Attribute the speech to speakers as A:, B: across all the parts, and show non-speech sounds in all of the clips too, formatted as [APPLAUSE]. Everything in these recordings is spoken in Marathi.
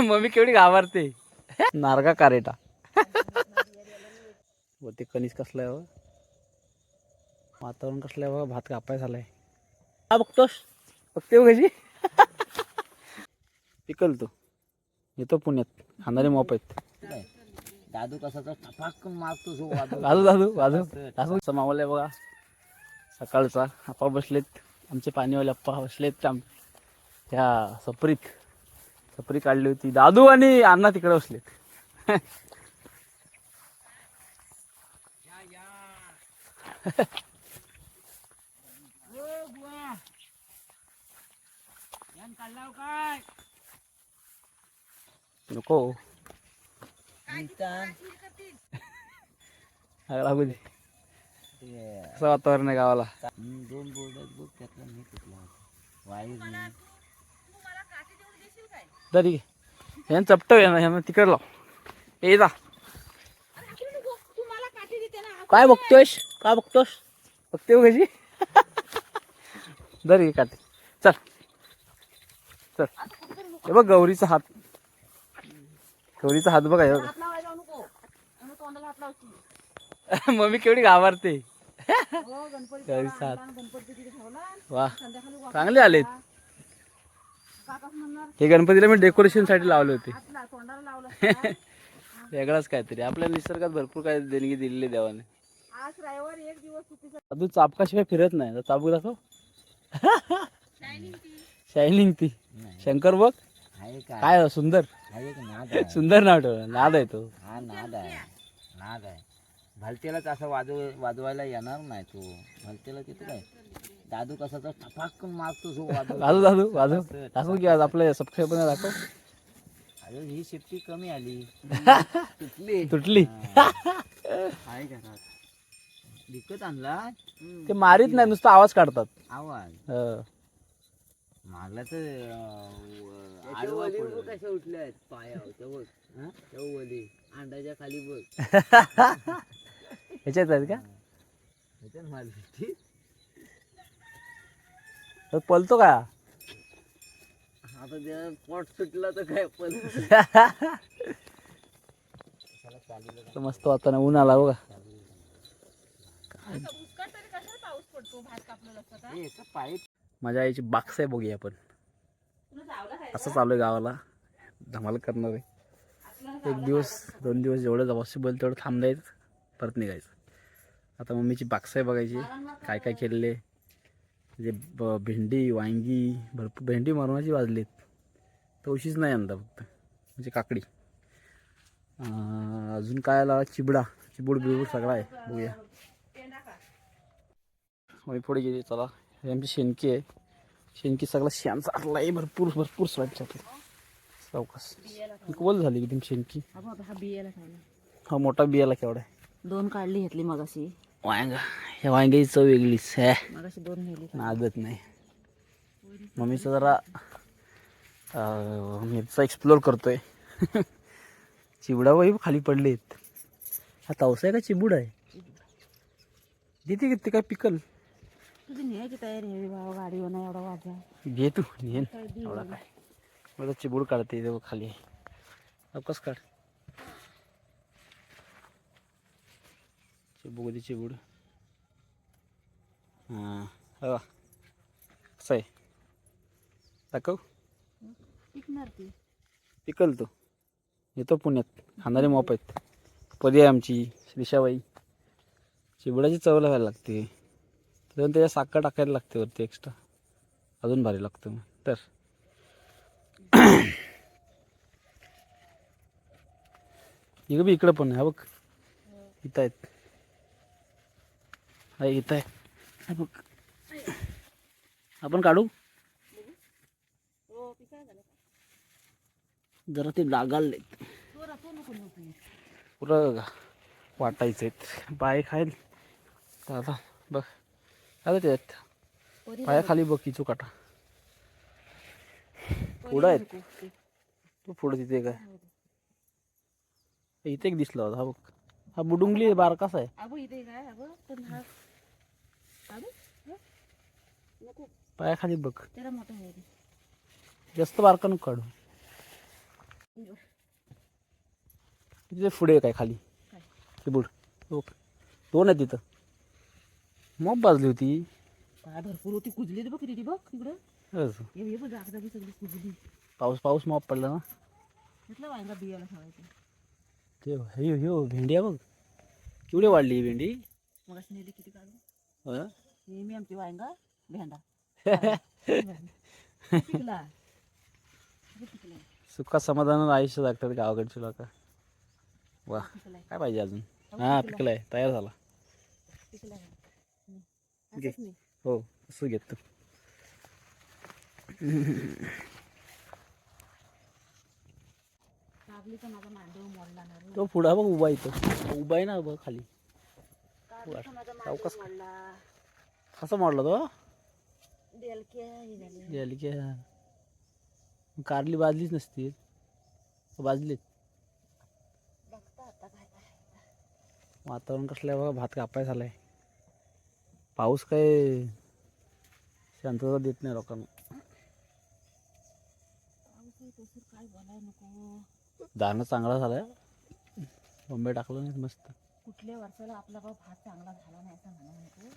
A: [LAUGHS] मम्मी केवढी घाबरते. नारगा कारेटा. व ते कणीस कसलं आहे हो? वातावरण कसलं आहे बघा भात कापाय झालाय. हा बघतोस. बघते हो कशी. पिकल तो. येतो पुण्यात. खाणारे मॉप आहेत.
B: दादू कसा तर टपाक मारतो जो
A: वाजू दादू वाजू दादू समावलंय बघा. सकाळचा आप्पा बसलेत. आमचे पाणीवाले अप्पा बसलेत. आम त्या सपरीत. सपरी काढली होती. दादू आणि अण्णा तिकडे बसलेत. नको. लागू दे कसं वातावरण आहे गावाला.
B: दोन बोर्ड त्यातला मी कुठला वायर. दरी
A: तरी ह्यानं चपट ह्यानं तिकड लाव. ये जा. काय बघतोयस? काय बघतोस? बघते हो कशी. दरी घे काटे चल. चल. हे बघ गौरीचा हात. गौरीचा हात बघा हे बघा. [LAUGHS] मम्मी केवढी घाबरते. [LAUGHS] गौरीचा हात. वा. चांगले आलेत. हे गणपतीला मी डेकोरेशनसाठी लावले होते. [LAUGHS] वेगळाच काहीतरी. आपल्या निसर्गात भरपूर काय देणगी दिलेली देवाने. अजून चापकाशिवाय फिरत नाही. चाबूक दाखव. [LAUGHS] शायनिंग ती शंकर बघ. काय सुंदर. सुंदर नाव ठेवलं नाद आहे तो.
B: हा नाद आहे. नाद आहे. भलतेलाच असं वाजव वाजवायला येणार नाही तो. भलतेला तिथं काय? दादू कसा तर टपाक मारतो जो
A: वाजू [LAUGHS] दादू वाजव दाखव की आज आपल्या सबस्क्राईबर दाखव.
B: अरे ही शेपटी कमी आली. [LAUGHS] तुटली.
A: तुटली. [LAUGHS]
B: आहे का विकत आणला?
A: ते मारीत नाही नुसतं आवाज काढतात.
B: आवाज?
A: हं.
B: मारला तर कशा उठल्या आहेत पाया बघ. वली. अंड्याच्या खाली बघ.
A: ह्याच्यात आहेत का?
B: ह्याच्यात मारली
A: तर पलतो का?
B: आता त्या पोट सुटला तर काय पण. [LAUGHS]
A: तर मस्त वातावरण ऊन आला बघा. माझ्या आईची बाक्स आहे बघूया आपण. असं चालू आहे गावाला. धमाल करणार आहे. एक दिवस दोन दिवस जेवढं पॉसिबल तेवढं थांबलायचं परत निघायचं. आता मम्मीची बाक्स आहे बघायची. काय काय केलेले. म्हणजे ब भेंडी वांगी भरपूर भेंडी मरणाची वाजलीत तवशीच नाही यंदा फक्त म्हणजे काकडी. अजून काय आला? चिबडा चिबूड बिबूड सगळा आहे बघूया. होय पुढे गेली चला. हे आमची शेणकी आहे. शेणकी सगळा शेण चालला आहे भरपूर भरपूर स्वच्छ चौकस. वल झाली एकदम शेणकी?
C: हा
A: हा मोठा बियाला केवढा आहे.
C: दोन काढली घेतली मगाशी.
A: वांगा. ह्या वांग्याची चव वेगळीच आहे. नादत नाही. मम्मीचं जरा मिरचा एक्सप्लोर करतोय. [LAUGHS] चिवडा वही खाली पडलेत. हा तवसा आहे का चिबूड आहे? देते किती काय पिकल? घे तू नेन एवढा काय? मला चिबूड काढते खाली. अवकाश काढ. चिबूड दे चिबूड? हां. हो कसं आहे. दाखव.
C: टिकणार ती
A: पिकल तो. येतो पुण्यात. खाणारे मॉप आहेत. पदी आहे आमची श्रीषाबाई. चिबडाची चव लावायला लागते. त्याच्यानंतर त्याच्या साखर टाकायला लागते वरती एक्स्ट्रा अजून भारी लागतं. मग तर. इकडं बी इकडं पण आहे. बघ. इथं आहेत. हा इथं आहे. बघ. आपण काढू? जरा ते डागाल पुरं वाटायचं आहेत. पाय खाईल. आता बघ. आता त्यात पायाखाली बघ किचू काटा पुढं आहेत. तू पुढं तिथे काय? इथे एक दिसला होता हा बघ. हा बुडुंगली बारकासा आहे.
C: नको
A: पायाखाली बघ.
C: त्याला मोठा आहे ते.
A: जास्त बारका नको काढू. तिथे पुढे काय खाली?
C: काय?
A: ते बुड दोन आहे तिथं. मग बाजली होती.
C: भरपूर होती कुजली बघ किती बघ तिकडं
A: असं.
C: हे हे बघ जागजागी सगळी कुजली.
A: पाऊस पाऊस मॉप पडला ना.
C: म्हटलं वांगा बियाला ठेवायचं
A: ते ह्यो ह्यो भेंडी आहे बघ. केवढी वाढली ही भेंडी?
C: मग असं नेली किती काढून?
A: हं?
C: हे मी आमची वांगा भेंडा. [LAUGHS] पिकला. किती पिकलाय.
A: सुखा समाधानानं आयुष्य जगतात गावाकडची लोक. वा
C: पिकलाय.
A: काय पाहिजे अजून? हा पिकलाय. तयार झाला.
C: पिकलाय. हं.
A: घे.
C: असंच नाही.
A: हो असं घेतो
C: कागलीचा माझा मांडव मोडला ना रे.
A: तो पुढा बघ उभा इथं. उभा आहे ना बघ खाली. सावकाश. कसा मोडला तो. कारली बाजलीच नसती. बाजलीत.
C: काय
A: वातावरण कसलं आहे बघा भात कापाय झालाय. पाऊस काय शांतता देत नाही लोकांना. दाणं चांगला झालाय. बॉम्बे टाकलं नाही मस्त.
C: कुठल्या वर्षाला आपला भाऊ भात चांगला झाला नाही असं म्हणा नको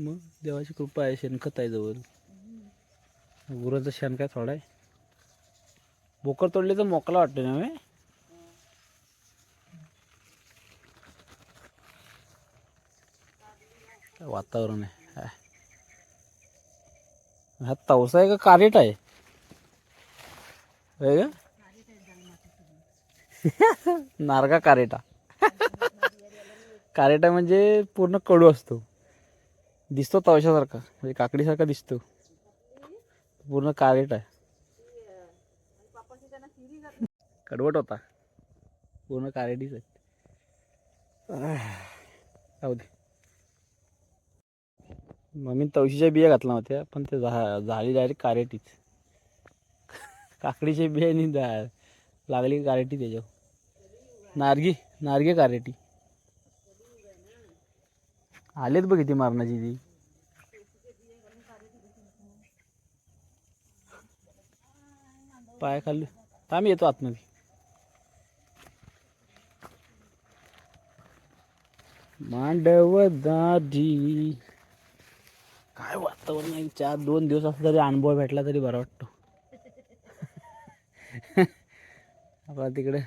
A: मग देवाची कृपा आहे शेणखत आहे जवळ गुराचं शेण काय थोडं आहे बोकर तोडले तर मोकला वाटते ना मी वातावरण आहे. हा तवसा आहे का कारेट आहे? [LAUGHS] नारगा कारेटा कारेटा म्हणजे पूर्ण कडू असतो. दिसतो तवशासारखा म्हणजे काकडीसारखा दिसतो. पूर्ण कारेट आहे. कडवट होता. पूर्ण कारेटीच आहे. जाऊ दे. मम्मी तवशीच्या बिया घातल्या होत्या पण ते झा झाली डायरेक्ट कारेटीच. काकडीच्या बियानी जा- लागली कारेटी त्याच्यावर. नारगी नारगे कारेटी. आलेत बघ किती मारणाची ती. पाय खाल्ली थांब येतो आतमध्ये. मांडव दादी काय वातावरण आहे? चार दोन दिवस असला तरी अनुभव भेटला तरी बरा वाटतो. आपला तिकडे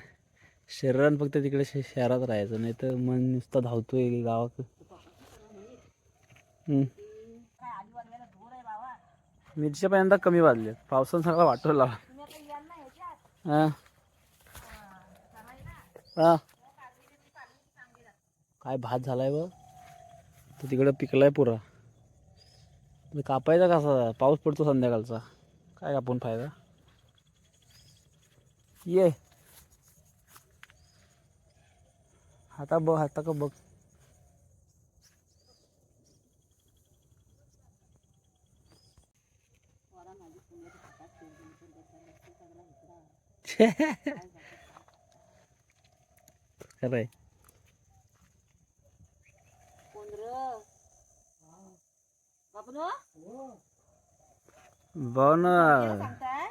A: शरीरान फक्त तिकडे शहरात राहायचं नाही तर मन नुसतं धावतोय गावात मिरच्या मिरच्या यंदा कमी वाजले पावसानं सगळं वाटू लावा हा. काय भात झालाय बघ. तिकडं पिकलाय पुरा. कापायचा कसा? पाऊस पडतो संध्याकाळचा. काय कापून फायदा? ये. हाता बघ हाता का बघ. खरंय.
C: कोण र बापू
A: बघ ना
C: सांगताय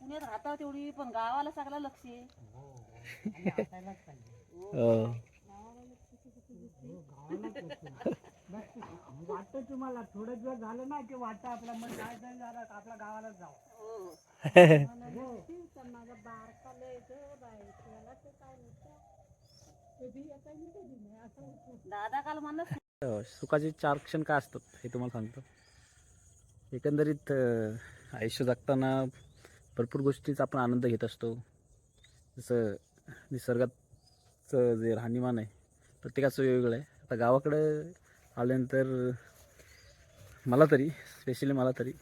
C: पुण्यात राहता तेवढी पण गावाला सगळं लक्ष आहे.
D: वाटतं तुम्हाला थोडे दिवस झालं ना की वाटतं आपला मन काय झालं आपल्या गावाला जाऊ
C: दादा काल म्हणलं
A: हो, सुखाचे चार क्षण काय असतात हे तुम्हाला सांगतो. एकंदरीत आयुष्य जगताना भरपूर गोष्टीचा आपण आनंद घेत असतो. जसं निसर्गाचं जे राहणीमान आहे प्रत्येकाचं वेगवेगळं आहे. आता गावाकडं आल्यानंतर मला तरी स्पेशली मला तरी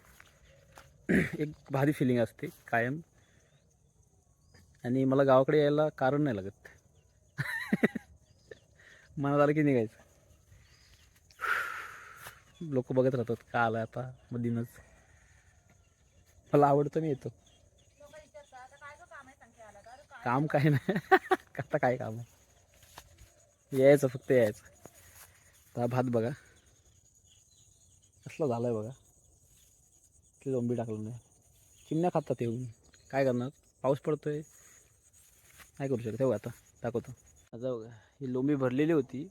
A: [CLEARS THROAT] एक भारी फिलिंग असते कायम. आणि मला गावाकडे यायला कारण नाही लागत. [LAUGHS] मनात आलं की निघायचं. लोक बघत राहतात का आलं आता मधीनच मला आवडतं मी येतो. काम काय नाही. [LAUGHS] आता काय काम आहे? यायचं फक्त यायचं. हा भात बघा. कसला आहे बघा. ते जोंबी टाकलं नाही चिमण्या खातात येऊन काय करणार? पाऊस पडतो आहे नाही करू शकत. हे बघा आता. दाखवतो. आता बघा. ही लोंबी भरलेली होती.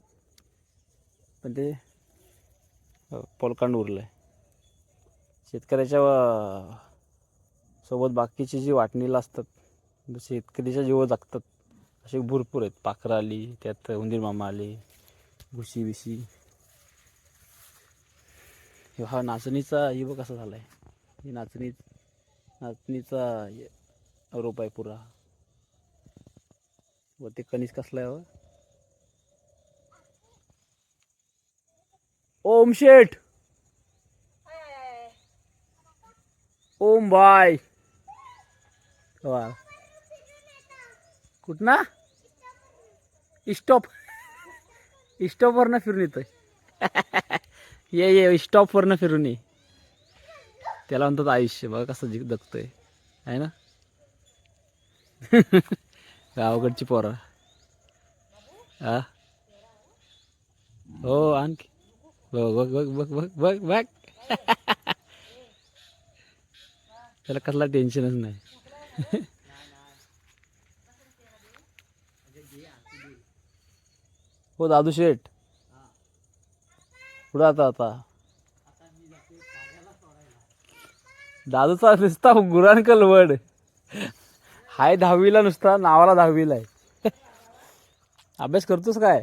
A: पण ते पोलकांड उरलं आहे शेतकऱ्याच्या सोबत बाकीची जी वाटणीला असतात म्हणजे शेतकरीच्या जीव जगतात असे भरपूर आहेत. पाखरं आली त्यात उंदीर मामा आले भुशी बिशी हा नाचणीचा ही बघ कसा झाला आहे ही नाचणी नाचणीचा रोप आहे पुरा. व ते कणीस कसला आहे हो? ओम शेठ! ओम बाय वा. कुठना? इस्टॉप. स्टॉप स्टॉपवरनं फिरून येतोय. [LAUGHS] ये ये स्टॉपवरनं फिरून ये. त्याला म्हणतात आयुष्य बघा कसं जिक जगतोय. आहे ना? [LAUGHS] गावाकडची पोरं. हा? हो आणखी. बघ बघ बघ बघ बघ बघ बघ. [LAUGHS] त्याला कसला टेन्शनच नाही. [LAUGHS] हो दादू शेठ. कुठं आता आता. दादूचा नुसता गुरांकल कलवड. हाय दहावीला नुसता नावाला दहावीला आहे. अभ्यास करतोस काय?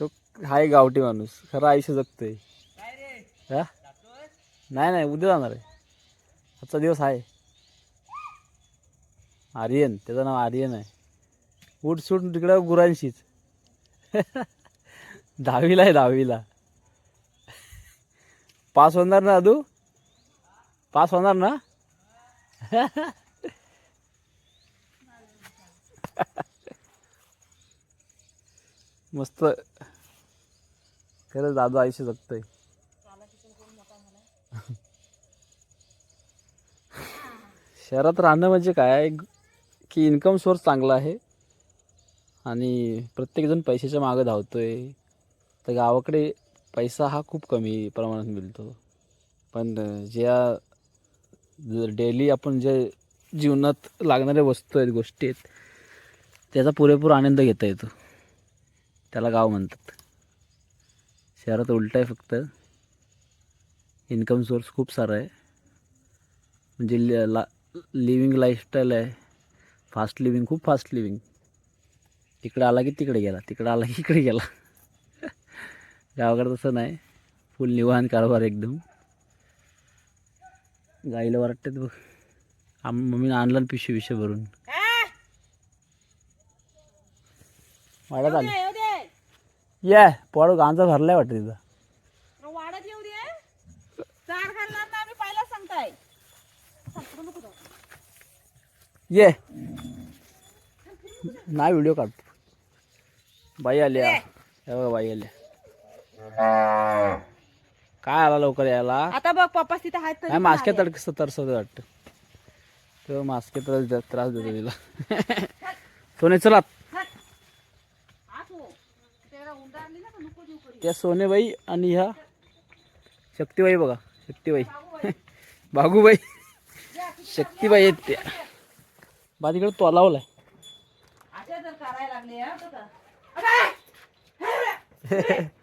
A: तो हाय गावठी माणूस खरं आयुष्य जगतोय. हा? नाही नाही उद्या जाणार आहे. आजचा दिवस आहे आर्यन त्याचं नाव आर्यन आहे. उठ सूट तिकडं गुरांशीच. दहावीला आहे दहावीला. पास होणार ना अदू? पास होणार ना? मस्त. खरंच दादू आयुष्य जगतोय. शहरात राहणं म्हणजे काय? की इन्कम सोर्स चांगला आहे. आणि प्रत्येकजण पैशाच्या मागं धावतोय. तर गावाकडे पैसा हा खूप कमी प्रमाणात मिळतो. पण ज्या डेली आपण जे जीवनात लागणाऱ्या वस्तू आहेत गोष्टी आहेत त्याचा पुरेपूर आनंद घेता येतो. त्याला गाव म्हणतात. शहरात उलट आहे फक्त. इन्कम सोर्स खूप सारा आहे. म्हणजे ल- ला लिव्हिंग लाईफस्टाईल आहे. फास्ट लिव्हिंग खूप फास्ट लिव्हिंग. तिकडे आला की तिकडे गेला तिकडे आला की इकडे गेला. गावाकडे तसं नाही. फुल निवाहन कारभार एकदम. गाईला वाटतात बघ. आम मम्मीनं आणलं पिशवी विषय भरून. वाड्यात आली. ये पोळ गांजा भरलाय वाटतं तिथं.
C: वाढत येऊ दे. चार घालणार ना आम्ही पहिला सांगताय. सांगतो नको जाऊ.
A: ये. नाही व्हिडिओ काढतो बाई आल्या बाई आल्या काय आला लवकर यायला?
C: आता बघ पप्पा तिथे आहेत तरी
A: नाही मास्के. तडकस तरसवत वाटतं. तेव्हा मास्के त्रास देत त्रास देतो तिला. [LAUGHS] सोने चला. त्या सोनेबाई आणि ह्या शक्तीबाई बघा शक्तीबाई. [LAUGHS] बागूबाई. शक्तीबाई आहेत त्या. बा तिकडे तो लावलाय [LAUGHS]